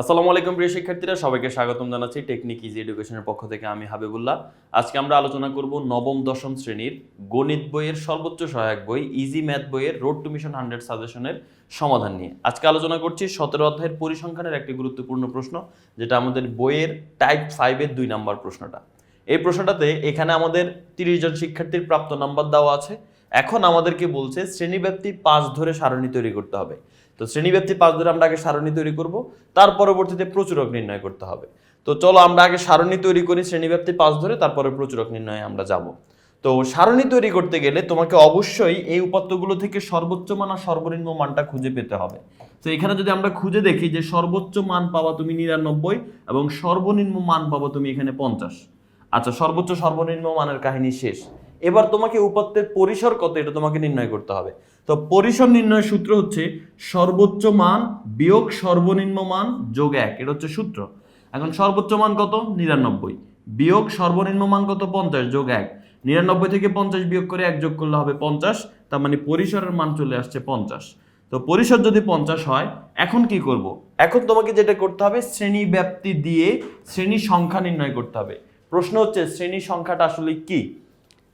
আসসালামু আলাইকুম প্রিয় শিক্ষার্থীরা, সবাইকে স্বাগতম জানাচ্ছি টেকনিক ইজি এডুকেশনের পক্ষ থেকে আমি হাবিবুল্লাহ। আজকে আমরা আলোচনা করব নবম, দশম শ্রেণির গণিত বইয়ের সর্বোচ্চ সহায়ক বই ইজি ম্যাথ বইয়ের রোড টু মিশন হান্ড্রেড সাজেশনের সমাধান নিয়ে। আজকে আলোচনা করছি সতেরো অধ্যায়ের পরিসংখ্যানের একটি গুরুত্বপূর্ণ প্রশ্ন, যেটা আমাদের বইয়ের টাইপ ফাইভের দুই নাম্বার প্রশ্নটা। এই প্রশ্নটাতে এখানে আমাদের তিরিশ জন শিক্ষার্থীর প্রাপ্ত নাম্বার দেওয়া আছে। এখন আমাদেরকে বলছে শ্রেণীব্যাপ্তি পাঁচ ধরে সারণী তৈরি করতে হবে। তো শ্রেণীব্যাপ্তি পাঁচ ধরে আমরা আগে সারণী তৈরি করব, তার পরবর্তীতে প্রচুরক নির্ণয় করতে হবে। তো চলো আমরা আগে সারণী তৈরি করি শ্রেণীব্যাপ্তি পাঁচ ধরে, তারপরে প্রচুরক নির্ণয়ে আমরা যাব। তো সারণী তৈরি করতে গেলে তোমাকে অবশ্যই এই উপাত্তগুলো থেকে সর্বোচ্চ মান আর সর্বনিম্ন মানটা খুঁজে পেতে হবে। তো এখানে যদি আমরা খুঁজে দেখি যে সর্বোচ্চ মান পাবা তুমি নিরানব্বই এবং সর্বনিম্ন মান পাবা তুমি এখানে পঞ্চাশ। আচ্ছা সর্বোচ্চ সর্বনিম্ন মানের কাহিনী শেষ। এবার তোমাকে উপাত্তের পরিসর কত এটা তোমাকে নির্ণয় করতে হবে। তো পরিসর নির্ণয়ের সূত্র হচ্ছে সর্বোচ্চ মান বিয়োগ সর্বনিম্ন মান যোগ এক, এটা হচ্ছে সূত্র। এখন সর্বোচ্চ মান কত? নিরানব্বই। বিয়োগ সর্বনিম্ন মান কত? পঞ্চাশ, যোগ এক। নিরানব্বই থেকে পঞ্চাশ বিয়োগ করে এক যোগ করলে হবে পঞ্চাশ, তার মানে পরিসরের মান চলে আসছে পঞ্চাশ। তো পরিসর যদি পঞ্চাশ হয়, এখন কি করব? এখন তোমাকে যেটা করতে হবে, শ্রেণি ব্যাপ্তি দিয়ে শ্রেণি সংখ্যা নির্ণয় করতে হবে। প্রশ্ন হচ্ছে, শ্রেণি সংখ্যাটা আসলে কি?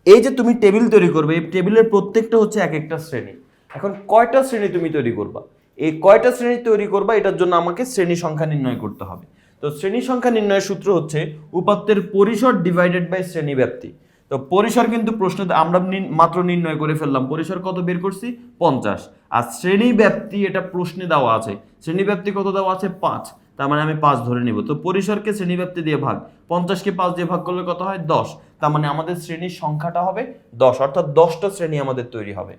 এই যে তুমি টেবিল তৈরি করবে এই টেবিলের প্রত্যেকটা হচ্ছে এক একটা শ্রেণি। এখন কয়টা শ্রেণি তুমি তৈরি করবা? এই কয়টা শ্রেণি তৈরি করবা, এটার জন্য আমাকে শ্রেণি সংখ্যা নির্ণয় করতে হবে। তো শ্রেণি সংখ্যা নির্ণয়ের সূত্র হচ্ছে উপাত্তের পরিসর ডিভাইডেড বাই শ্রেণি ব্যাপ্তি। তো পরিসর কিন্তু প্রশ্নতে আমরা মাত্র নির্ণয় করে ফেললাম। পরিসর কত বের করছি? পঞ্চাশ। আর শ্রেণি ব্যাপ্তি এটা প্রশ্নে দেওয়া আছে। শ্রেণি ব্যাপ্তি কত দেওয়া আছে? পাঁচ। তার মানে আমি পাঁচ ধরে নিব। তো পরিসরকে শ্রেণি ব্যাপ্তি দিয়ে ভাগ। পঞ্চাশকে পাঁচ দিয়ে ভাগ করলে কত হয়? দশ। তার মানে আমাদের শ্রেণির সংখ্যাটা হবে দশ, অর্থাৎ দশটা শ্রেণি আমাদের তৈরি হবে।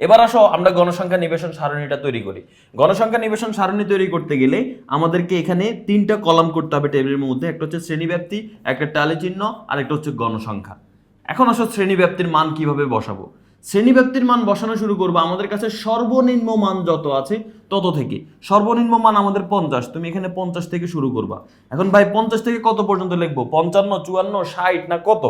এবার আসো আমরা গণসংখ্যা নিবেশন সারণীটা তৈরি করি। গণসংখ্যা নিবেশন সারণী তৈরি করতে গেলে আমাদেরকে এখানে তিনটা কলাম করতে হবে টেবিলের মধ্যে, একটা হচ্ছে শ্রেণীব্যাপ্তি, একটা টালি চিহ্ন আর একটা হচ্ছে গণসংখ্যা। এখন আসো শ্রেণীব্যাপ্তির মান কীভাবে বসাবো? শ্রেণীব্যাপ্তির মান বসানো শুরু করব। আমাদের কাছে সর্বনিম্ন মান যত আছে, তত থেকে। সর্বনিম্ন মান আমাদের পঞ্চাশ। তুমি এখানে পঞ্চাশ থেকে শুরু করবা। এখন ভাই, পঞ্চাশ থেকে কত পর্যন্ত লিখব? পঞ্চান্ন, চুয়ান্ন, ষাট না কত?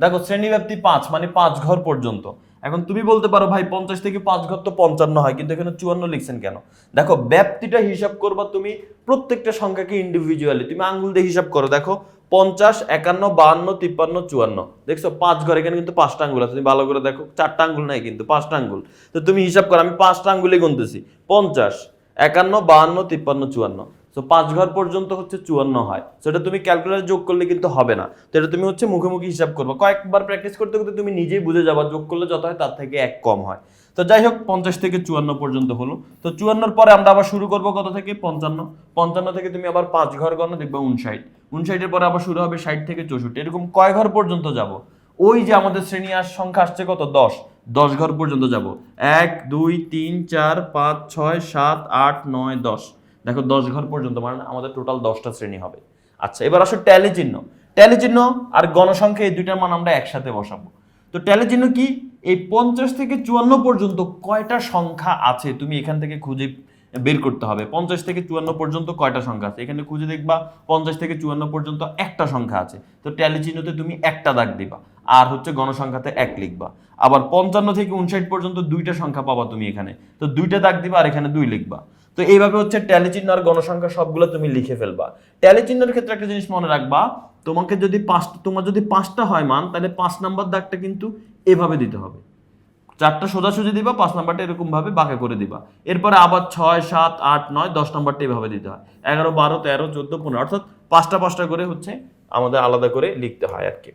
দেখো শ্রেণীব্যাপ্তি পাঁচ মানে পাঁচ ঘর পর্যন্ত। এখন তুমি বলতে পারো, ভাই, পঞ্চাশ থেকে পাঁচ ঘর তো পঞ্চান্ন হয়, কিন্তু এখানে চুয়ান্ন লিখছেন কেন? দেখো ব্যাপ্তিটা হিসাব করবা তুমি প্রত্যেকটা সংখ্যাকে ইন্ডিভিজুয়ালি তুমি আঙ্গুল দিয়ে হিসাব করো, দেখো পঞ্চাশ, একান্ন, বাহান্ন, তিপ্পান্ন, চুয়ান্ন। দেখছ, পাঁচ ঘর, এখানে কিন্তু পাঁচটা আঙ্গুল আছে। তুমি ভালো করে দেখো, চারটা আঙ্গুল নাই কিন্তু, পাঁচটা আঙ্গুল। তো তুমি হিসাব করো, আমি পাঁচটা আঙ্গুলে গুনতেছি। পঞ্চাশ, একান্ন, বাহান্ন, তিপ্পান্ন, চুয়ান্ন। তো পাঁচ ঘর পর্যন্ত হচ্ছে চুয়ান্ন হয়। সেটা তুমি ক্যালকুলেটার যোগ করলে কিন্তু হবে না। তো এটা তুমি হচ্ছে মুখে মুখে হিসাব করবে। কয়েকবার প্র্যাকটিস করতে করতে তুমি নিজেই বুঝে যাবা, যোগ করলে যত হয় তার থেকে এক কম হয়। তো যাই হোক, পঞ্চাশ থেকে চুয়ান্ন পর্যন্ত হলো। তো চুয়ান্নর পরে আমরা আবার শুরু করব কত থেকে? পঞ্চান্ন। পঞ্চান্ন থেকে তুমি আবার পাঁচ ঘর গণ, দেখবে উনষাট উনষাটের পরে আবার শুরু হবে ষাট থেকে চৌষট্টি। এরকম কয় ঘর পর্যন্ত যাব? ওই যে আমাদের শ্রেণি আর সংখ্যা আসছে কত? দশ। দশ ঘর পর্যন্ত যাব। এক, দুই, তিন, চার, পাঁচ, ছয়, সাত, আট, নয়, দশ। দেখো, দশ ঘর পর্যন্ত মানে আমাদের টোটাল দশটা শ্রেণি হবে। আচ্ছা এবার আসো ট্যালি চিহ্ন। ট্যালি চিহ্ন আর গণসংখ্যা এই দুইটার মান আমরা একসাথে বসাবো। তো ট্যালি চিহ্ন কি? এই পঞ্চাশ থেকে চুয়ান্ন পর্যন্ত কয়টা সংখ্যা আছে তুমি এখান থেকে খুঁজে বের করতে হবে? পঞ্চাশ থেকে চুয়ান্ন পর্যন্ত কয়টা সংখ্যা আছে? এখানে খুঁজে দেখবা পঞ্চাশ থেকে চুয়ান্ন পর্যন্ত একটা সংখ্যা আছে। তো ট্যালি চিহ্নতে তুমি একটা দাগ দিবা, আর হচ্ছে গণসংখ্যাতে এক লিখবা। আবার পঞ্চান্ন থেকে উনষাট পর্যন্ত দুইটা সংখ্যা পাবা তুমি এখানে। তো দুইটা দাগ দিবা আর এখানে দুই লিখবা। তো এইভাবে হচ্ছে ট্যালি চিহ্ন আর গণসংখ্যা সবগুলো তুমি লিখে ফেলবা। ট্যালি চিহ্নের ক্ষেত্রে একটা জিনিস মনে রাখবা, তোমাকে যদি পাঁচ তোমার যদি পাঁচটা হয় মান, তাহলে পাঁচ নাম্বার দাগটা কিন্তু এভাবে দিতে হবে। চারটা সোজাসুজি দিবা, পাঁচ নাম্বারটা এরকমভাবে বাঁকা করে দিবা। এরপরে আবার ছয়, সাত, আট, নয়, দশ নাম্বারটা এভাবে দিতে হয়। এগারো, বারো, তেরো, চোদ্দ, পনেরো, অর্থাৎ পাঁচটা পাঁচটা করে হচ্ছে আমাদের আলাদা করে লিখতে হয় আর কি।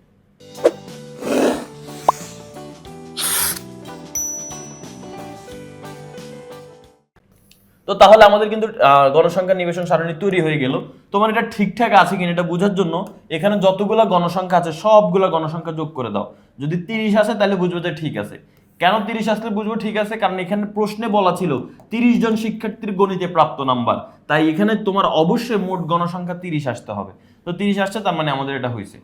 তো তাহলে আমাদের কিন্তু গণসংখ্যা নিবেশন সারণী তৈরি হয়ে গেল। তোমার এটা ঠিকঠাক আছে কিনা এটা বোঝার জন্য এখানে যতগুলা গণসংখ্যা আছে, সবগুলা গণসংখ্যা যোগ করে দাও। যদি তিরিশ আসে, তাহলে বুঝবে যে ঠিক আছে। কেন তিরিশ আসলে বুঝব ঠিক আছে? কারণ এখানে প্রশ্নে বলা ছিল, তিরিশ জন শিক্ষার্থীর গণিতে প্রাপ্ত নাম্বার। তাই এখানে তোমার অবশ্যই মোট গণসংখ্যা তিরিশ আসতে হবে। তো তিরিশ আসছে, তার মানে আমাদের এটা হয়েছে।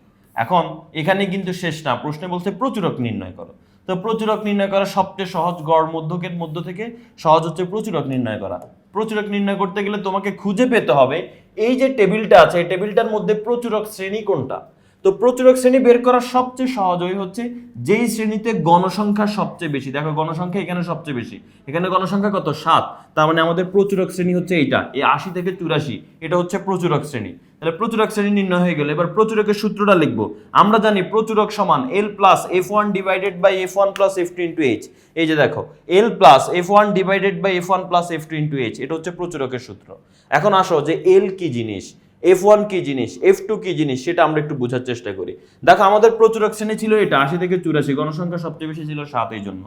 এখন এখানে কিন্তু শেষ না, প্রশ্নে বলছে প্রচুরক নির্ণয় করো। তো প্রচুরক নির্ণয় করা সবচেয়ে সহজ গড় মধ্যকের মধ্য থেকে সহজ হচ্ছে প্রচুরক নির্ণয় করা। প্রচুরক নির্ণয় করতে গেলে তোমাকে খুঁজে পেতে হবে এই যে টেবিলটা আছে, এই টেবিলটার মধ্যে প্রচুরক শ্রেণি কোনটা? তো প্রচুরক শ্রেণি বের করার সবচেয়ে সহজ ওই হচ্ছে যেই শ্রেণীতে গণসংখ্যা সবচেয়ে বেশি। দেখো গণসংখ্যা এখানে সবচেয়ে বেশি। এখানে গণসংখ্যা কত? সাত। তার মানে আমাদের প্রচুরক শ্রেণি হচ্ছে এইটা। এই আশি থেকে চুরাশি, এটা হচ্ছে প্রচুরক শ্রেণি। তাহলে প্রচুরক শ্রেণি নির্ণয় হয়ে গেল। এবার প্রচুরকের সূত্রটা লিখব। আমরা জানি প্রচুরক সমান L plus F one divided by F one plus F two into H এই যে দেখো L plus F one divided by F one plus F two into H এটা হচ্ছে প্রচুরকের সূত্র। এখন আসো যে এল কি জিনিস? এফ ওয়ান কি জিনিস? এফ টু কি জিনিস? সেটা আমরা একটু বোঝার চেষ্টা করি। দেখো, আমাদের প্রচুরক শ্রেণি ছিল এটা, আশি থেকে চুরাশি, গণসংখ্যা সবচেয়ে বেশি ছিল সাত এই জন্য।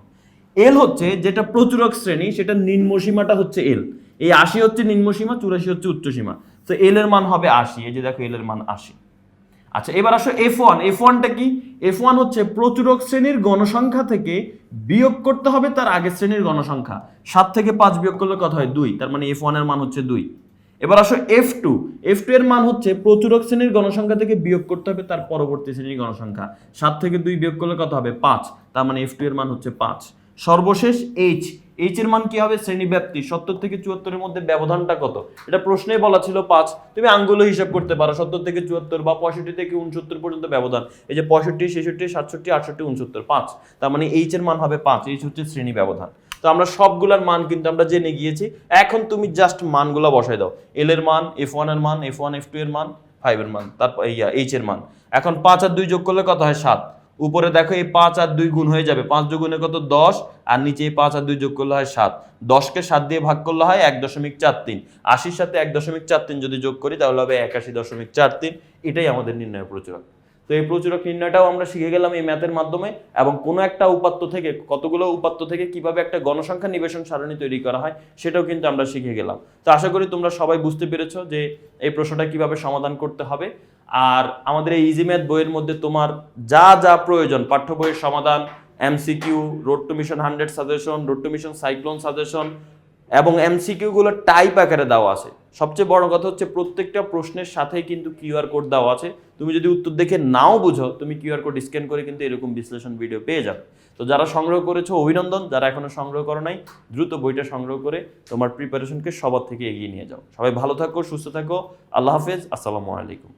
এল হচ্ছে যেটা প্রচুরক শ্রেণি সেটা নিম্নসীমাটা হচ্ছে এল এই আশি হচ্ছে নিম্নসীমা চুরাশি হচ্ছে উচ্চসীমা তো এল এর মান হবে আশি, এই যে দেখো এল এর মান আশি। আচ্ছা এবার আসো এফ ওয়ান এফ ওয়ানটা কি? এফ ওয়ান হচ্ছে প্রচুরক শ্রেণির গণসংখ্যা থেকে বিয়োগ করতে হবে তার আগের শ্রেণির গণসংখ্যা। সাত থেকে পাঁচ বিয়োগ করলে কত হয়? দুই। তার মানে এফ ওয়ানের মান হচ্ছে দুই। এবার আসো এফ টু এফ টু এর মান হচ্ছে প্রচুরক শ্রেণির গণসংখ্যা থেকে বিয়োগ করতে হবে তার পরবর্তী শ্রেণির গণসংখ্যা। সাত থেকে দুই বিয়োগ করলে কত হবে? পাঁচ। তার মানে এফ টু এর মান হচ্ছে পাঁচ। সর্বশেষ এইচ এইচ এর মান কি হবে? শ্রেণি ব্যাপ্তি সত্তর থেকে চুয়াত্তরের মধ্যে ব্যবধানটা কত? এটা প্রশ্নে বলা ছিল পাঁচ। তুমি আঙ্গুলও হিসাব করতে পারো। সত্তর থেকে চুয়াত্তর বা পঁয়ষট্টি থেকে উনসত্তর পর্যন্ত ব্যবধান। এই যে পঁয়ষট্টি, ছেষট্টি, সাতষট্টি, আটষট্টি উনসত্তর পাঁচ। তার মানে এইচ এর মান হবে পাঁচ। এইচ হচ্ছে শ্রেণি ব্যবধান। আমরা সবগুলার মান কিন্তু আমরা জেনে গিয়েছি। এখন তুমি জাস্ট মানগুলো বসাই দাও। এল এর মান এফ ওয়ানের মান এফ ওয়ান এফ টু এর মান ফাইভ এর মান, তারপর ইয়া এইচ এর মান। এখন পাঁচ আর দুই যোগ করলে কত হয়? সাত। উপরে দেখো এই পাঁচ আর দুই গুণ হয়ে যাবে। পাঁচ দুগুণে কত? দশ। আর নিচে এই পাঁচ আর দুই যোগ করলে হয় সাত। দশকে সাত দিয়ে ভাগ করলে হয় এক দশমিক চার তিন। আশির সাথে এক দশমিক চার তিন যদি যোগ করি, তাহলে হবে একাশি দশমিক চার তিন। এটাই আমাদের নির্ণয় প্রচুরক তো এই প্রচুরক নির্ণয়টাও আমরা শিখে গেলাম এই ম্যাথের মাধ্যমে এবং কোনো একটা উপাত্ত থেকে, কতগুলো উপাত্ত থেকে কীভাবে একটা গণসংখ্যা নিবেশন সারণী তৈরি করা হয় সেটাও কিন্তু আমরা শিখে গেলাম। তো আশা করি তোমরা সবাই বুঝতে পেরেছ যে এই প্রশ্নটা কীভাবে সমাধান করতে হবে। আর আমাদের এই ইজি ম্যাথ বইয়ের মধ্যে তোমার যা যা প্রয়োজন, পাঠ্য বইয়ের সমাধান MCQ road to mission hundred suggestion road to mission cyclone suggestion এবং এমসিকিউগুলো টাইপ আকারে দেওয়া আছে। সবচেয়ে বড় কথা হচ্ছে প্রত্যেকটা প্রশ্নের সাথে কিন্তু কিউআর কোড দেওয়া আছে। তুমি যদি উত্তর দেখে নাও বুঝো, তুমি কিউআর কোড স্ক্যান করে কিন্তু এরকম বিশ্লেষণ ভিডিও পেয়ে যাবে। তো যারা সংগ্রহ করেছ অভিনন্দন, যারা এখনও সংগ্রহ করো নাই, দ্রুত বইটা সংগ্রহ করে তোমার প্রিপারেশনকে সবার থেকে এগিয়ে নিয়ে যাও। সবাই ভালো থাকো, সুস্থ থাকো, আল্লাহ হাফেজ, আসসালামু আলাইকুম।